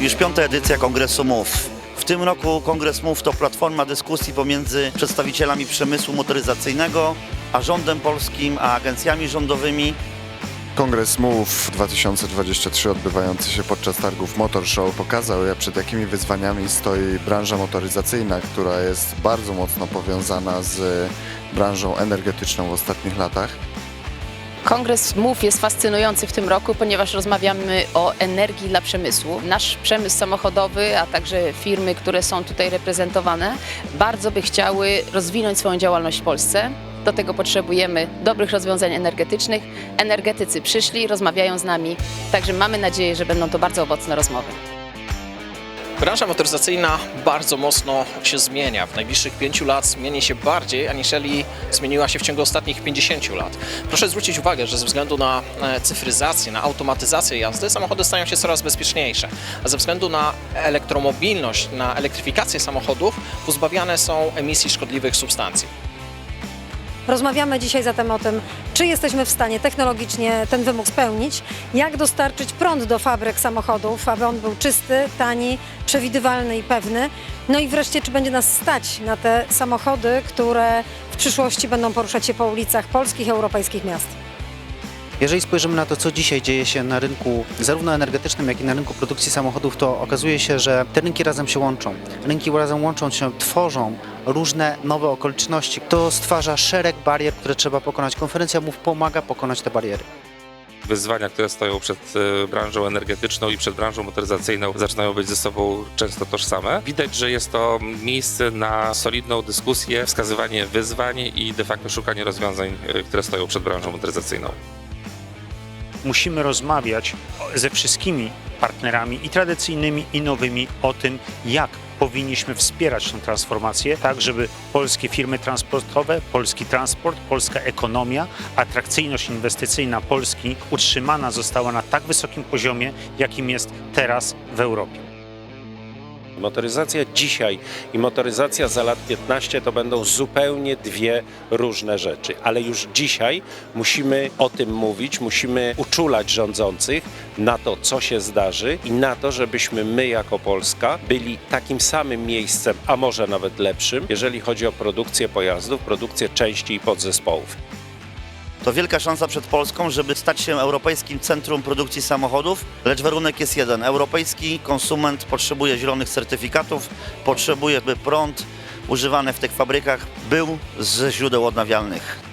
już piąta edycja Kongresu MOVE. W tym roku Kongres MOVE to platforma dyskusji pomiędzy przedstawicielami przemysłu motoryzacyjnego, a rządem polskim, a agencjami rządowymi. Kongres MOVE 2023 odbywający się podczas targów Motor Show pokazał, jak przed jakimi wyzwaniami stoi branża motoryzacyjna, która jest bardzo mocno powiązana z branżą energetyczną w ostatnich latach. Kongres MOVE jest fascynujący w tym roku, ponieważ rozmawiamy o energii dla przemysłu. Nasz przemysł samochodowy, a także firmy, które są tutaj reprezentowane, bardzo by chciały rozwinąć swoją działalność w Polsce. Do tego potrzebujemy dobrych rozwiązań energetycznych. Energetycy przyszli, rozmawiają z nami, także mamy nadzieję, że będą to bardzo owocne rozmowy. Branża motoryzacyjna bardzo mocno się zmienia. W najbliższych pięciu lat zmieni się bardziej, aniżeli zmieniła się w ciągu ostatnich 50 lat. Proszę zwrócić uwagę, że ze względu na e, cyfryzację, na automatyzację jazdy, samochody stają się coraz bezpieczniejsze. A ze względu na elektromobilność, na elektryfikację samochodów, pozbawiane są emisji szkodliwych substancji. Rozmawiamy dzisiaj zatem o tym, czy jesteśmy w stanie technologicznie ten wymóg spełnić, jak dostarczyć prąd do fabryk samochodów, aby on był czysty, tani, przewidywalny i pewny. No i wreszcie, czy będzie nas stać na te samochody, które w przyszłości będą poruszać się po ulicach polskich europejskich miast. Jeżeli spojrzymy na to, co dzisiaj dzieje się na rynku zarówno energetycznym, jak i na rynku produkcji samochodów, to okazuje się, że te rynki razem się łączą. Rynki razem łączą się, tworzą różne nowe okoliczności. To stwarza szereg barier, które trzeba pokonać. Konferencja MOVE pomaga pokonać te bariery. wyzwania, które stoją przed e, branżą energetyczną i przed branżą motoryzacyjną zaczynają być ze sobą często tożsame. Widać, że jest to miejsce na solidną dyskusję, wskazywanie wyzwań i de facto szukanie rozwiązań, e, które stoją przed branżą motoryzacyjną. musimy rozmawiać ze wszystkimi partnerami i tradycyjnymi, i nowymi o tym, jak powinniśmy wspierać tę transformację, tak żeby polskie firmy transportowe, polski transport, polska ekonomia, atrakcyjność inwestycyjna Polski utrzymana została na tak wysokim poziomie, jakim jest teraz w Europie. Motoryzacja dzisiaj i motoryzacja za lat 15 to będą zupełnie dwie różne rzeczy, ale już dzisiaj musimy o tym mówić, musimy uczulać rządzących na to, co się zdarzy i na to, żebyśmy my jako Polska byli takim samym miejscem, a może nawet lepszym, jeżeli chodzi o produkcję pojazdów, produkcję części i podzespołów. To wielka szansa przed Polską, żeby stać się europejskim centrum produkcji samochodów, lecz warunek jest jeden. Europejski konsument potrzebuje zielonych certyfikatów, potrzebuje, by prąd używany w tych fabrykach był ze źródeł odnawialnych.